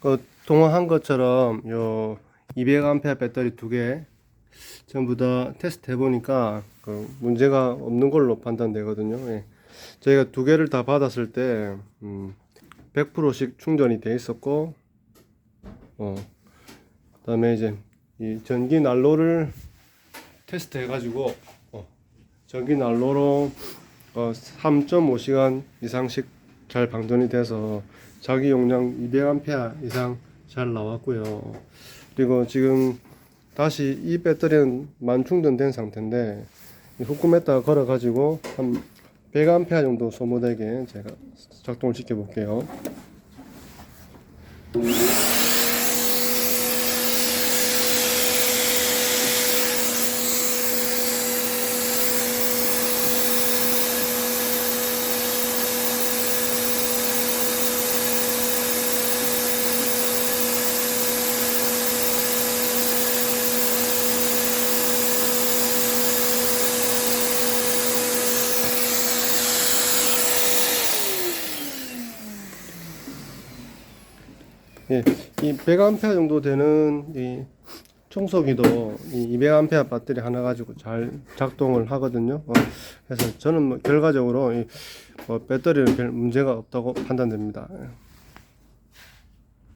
그 동화한 것처럼 요 200A 배터리 두 개 전부 다 테스트 해보니까 그 문제가 없는 걸로 판단되거든요. 예. 저희가 두 개를 다 받았을 때 음, 100%씩 충전이 돼 있었고, 어, 그다음에 이제 이 전기 난로를 테스트 해가지고 어, 전기 난로로 어, 3.5시간 이상씩 잘 방전이 돼서 자기 용량 200A 이상 잘 나왔고요. 그리고 지금 다시 이 배터리는 만 충전된 상태인데 이 후쿠메타 걸어 가지고 한 100A 정도 소모되게 제가 작동을 시켜 볼게요. 예, 이 100A 정도 되는 이 청소기도 이 200A 배터리 하나 가지고 잘 작동을 하거든요. 어, 그래서 저는 뭐 결과적으로 이 뭐 배터리는 별 문제가 없다고 판단됩니다. 예.